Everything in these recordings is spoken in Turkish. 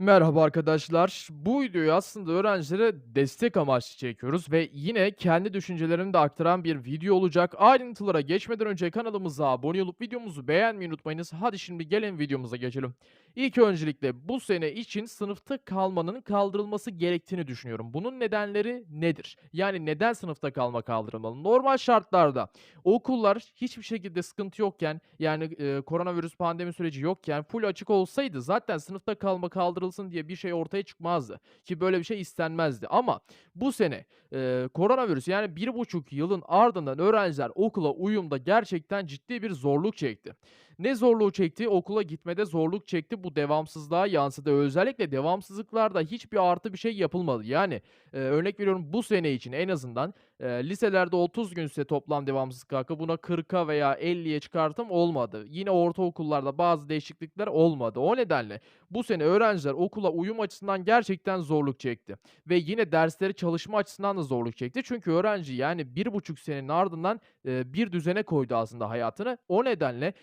Merhaba arkadaşlar. Bu videoyu aslında öğrencilere destek amaçlı çekiyoruz ve yine kendi düşüncelerimi de aktaran bir video olacak. Ayrıntılara geçmeden önce kanalımıza abone olup videomuzu beğenmeyi unutmayınız. Hadi şimdi gelin videomuza geçelim. İlk öncelikle bu sene için sınıfta kalmanın kaldırılması gerektiğini düşünüyorum. Bunun nedenleri nedir? Yani neden sınıfta kalma kaldırılmalı? Normal şartlarda okullar hiçbir şekilde sıkıntı yokken yani e, koronavirüs pandemi süreci yokken full açık olsaydı zaten sınıfta kalma kaldırılsın diye bir şey ortaya çıkmazdı. Ki böyle bir şey istenmezdi. Ama bu sene e, koronavirüs yani bir buçuk yılın ardından öğrenciler okula uyumda gerçekten ciddi bir zorluk çekti. Ne zorluğu çekti? Okula gitmede zorluk çekti. Bu devamsızlığa yansıdı. Özellikle devamsızlıklarda hiçbir artı bir şey yapılmadı. Yani e, örnek veriyorum bu sene için en azından Eee, liselerde 30 günse toplam devamsızlık hakkı buna 40'a veya 50'ye çıkartım olmadı. Yine ortaokullarda bazı değişiklikler olmadı. O nedenle bu sene öğrenciler okula uyum açısından gerçekten zorluk çekti ve yine dersleri çalışma açısından da zorluk çekti. Çünkü öğrenci yani bir buçuk senenin ardından, eee, bir düzene koydu aslında hayatını. O nedenle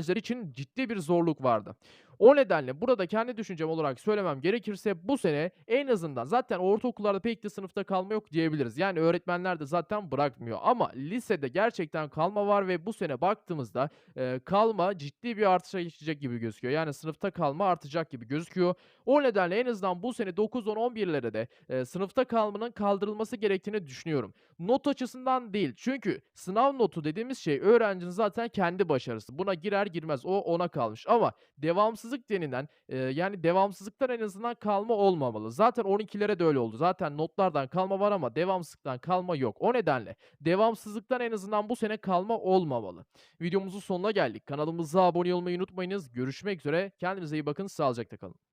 öğrenciler için ciddi bir zorluk vardı. O nedenle burada kendi düşüncem olarak söylemem gerekirse bu sene en azından zaten ortaokullarda pek de sınıfta kalma yok diyebiliriz. Yani öğretmenler de zaten bırakmıyor ama lisede gerçekten kalma var ve bu sene baktığımızda, eee, kalma ciddi bir artışa geçecek gibi gözüküyor. Yani sınıfta kalma artacak gibi gözüküyor. O nedenle en azından bu sene 9, 10, 11'lere de, eee, sınıfta kalmanın kaldırılması gerektiğini düşünüyorum. Not açısından değil. Çünkü sınav notu dediğimiz şey öğrencinin zaten kendi başarısı. Buna girer girmez o ona kalmış ama devamsızlık denilen, eee, yani devamsızlıktan en azından kalma olmamalı. Zaten 12'lere de öyle oldu. Zaten notlardan kalma var ama devamsızlıktan kalma yok. O nedenle devamsızlıktan en azından bu sene kalma olmamalı. Videomuzun sonuna geldik. Kanalımıza abone olmayı unutmayınız. Görüşmek üzere. Kendinize iyi bakın. Sağlıcakla kalın.